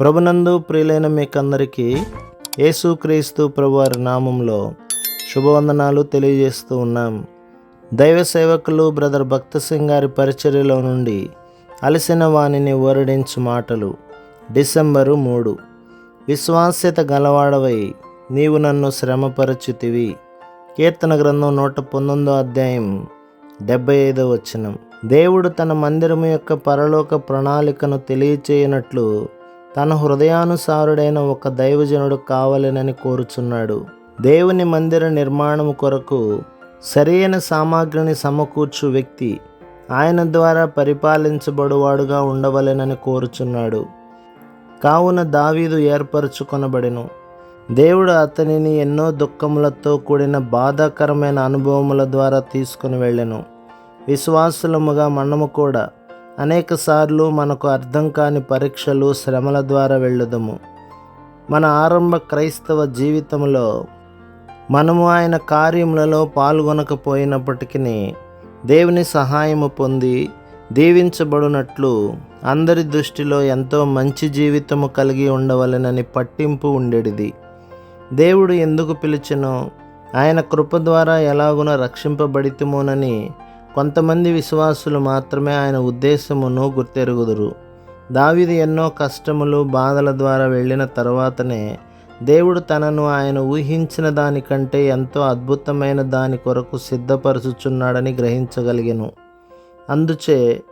ప్రభునందు ప్రియులైన మీకందరికీ యేసుక్రీస్తు ప్రభువారి నామంలో శుభవందనాలు తెలియజేస్తూ ఉన్నాం. దైవ సేవకులు బ్రదర్ భక్త సింగ్ గారి పరిచర్యలో నుండి అలసిన వాణిని ఓరడించు మాటలు డిసెంబరు మూడు. విశ్వాస్యత గలవాడవై నీవు నన్ను శ్రమపరచుతివి. కీర్తన గ్రంథం నూట పంతొమ్మిదో అధ్యాయం డెబ్బై ఐదో వచనం. దేవుడు తన మందిరము యొక్క పరలోక ప్రణాళికను తెలియచేయనట్లు తన హృదయానుసారుడైన ఒక దైవజనుడు కావాలనని కోరుచున్నాడు. దేవుని మందిర నిర్మాణము కొరకు సరైన సామాగ్రిని సమకూర్చు వ్యక్తి ఆయన ద్వారా పరిపాలించబడువాడుగా ఉండవలెనని కోరుచున్నాడు. కావున దావీదు ఏర్పరచుకొనబడెను. దేవుడు అతనిని ఎన్నో దుఃఖములతో కూడిన బాధాకరమైన అనుభవముల ద్వారా తీసుకుని వెళ్ళెను. విశ్వాసులముగా మనము కూడా అనేకసార్లు మనకు అర్థం కాని పరీక్షలు శ్రమల ద్వారా వెళ్ళదము. మన ఆరంభ క్రైస్తవ జీవితంలో మనము ఆయన కార్యములలో పాల్గొనకపోయినప్పటికీ దేవుని సహాయము పొంది దీవించబడినట్లు అందరి దృష్టిలో ఎంతో మంచి జీవితము కలిగి ఉండవలెనని పట్టింపు ఉండేది దేవుడు ఎందుకు పిలిచినో? ఆయన కృప ద్వారా ఎలాగున రక్షింపబడితుమోనని కొంతమంది విశ్వాసులు మాత్రమే ఆయన ఉద్దేశమును గుర్తెరుగుదురు. దావిది ఎన్నో కష్టములు బాధల ద్వారా వెళ్ళిన తర్వాతనే దేవుడు తనను ఆయన ఊహించిన దానికంటే ఎంతో అద్భుతమైన దాని కొరకు సిద్ధపరచుచున్నాడని గ్రహించగలిగెను. అందుచే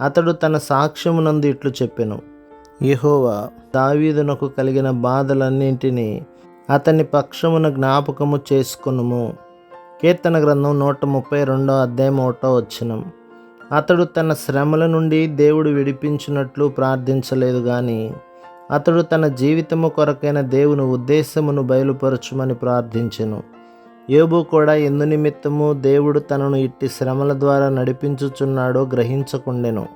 అతడు తన సాక్ష్యమునందు ఇట్లు చెప్పెను. యహోవా దావీదునకు కలిగిన బాధలన్నింటినీ అతని పక్షమున జ్ఞాపకము చేసుకొనుము. కీర్తన గ్రంథం నూట ముప్పై రెండో అధ్యాయం ఒకటో వచ్చినం అతడు తన శ్రమల నుండి దేవుడు విడిపించినట్లు ప్రార్థించలేదు కానీ అతడు తన జీవితము కొరకైన దేవుని ఉద్దేశమును బయలుపరచుమని ప్రార్థించెను. యోబు కూడా ఎందు నిమిత్తము దేవుడు తనను ఇట్టి శ్రమల ద్వారా నడిపించుచున్నాడో గ్రహించకుండెను.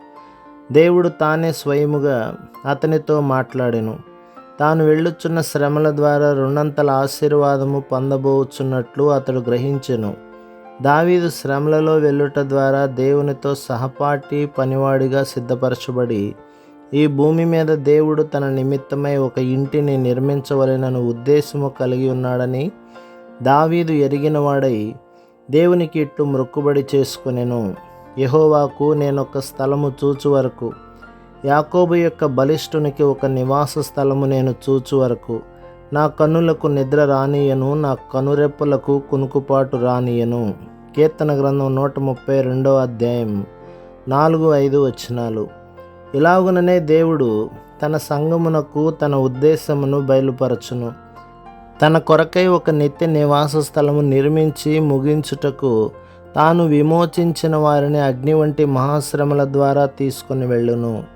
దేవుడు తానే స్వయముగా అతనితో మాట్లాడెను. తాను వెళ్ళుచున్న శ్రమల ద్వారా రెండంతల ఆశీర్వాదము పొందబోచున్నట్లు అతడు గ్రహించెను. దావీదు శ్రమలలో వెళ్ళుట ద్వారా దేవునితో సహపాఠి పనివాడిగా సిద్ధపరచబడి ఈ భూమి మీద దేవుడు తన నిమిత్తమై ఒక ఇంటిని నిర్మించవలనను ఉద్దేశము కలిగి ఉన్నాడని దావీదు ఎరిగినవాడై దేవునికి ఇట్టు మ్రొక్కుబడి చేసుకునెను. యహోవాకు నేనొక స్థలము చూచు వరకు యాకోబు యొక్క బలిష్ఠునికి ఒక నివాస స్థలము నేను చూచు వరకు నా కన్నులకు నిద్ర రానియను నా కనురెప్పలకు కునుకుపాటు రానియను. కీర్తన గ్రంథం నూట ముప్పై రెండో అధ్యాయం నాలుగు ఐదు వచనాలు. ఇలాగుననే దేవుడు తన సంగమునకు తన ఉద్దేశమును బయలుపరచును. తన కొరకై ఒక నిత్య నివాస స్థలము నిర్మించి ముగించుటకు తాను విమోచించిన వారిని అగ్ని వంటి మహాశ్రమల ద్వారా తీసుకుని వెళ్ళును.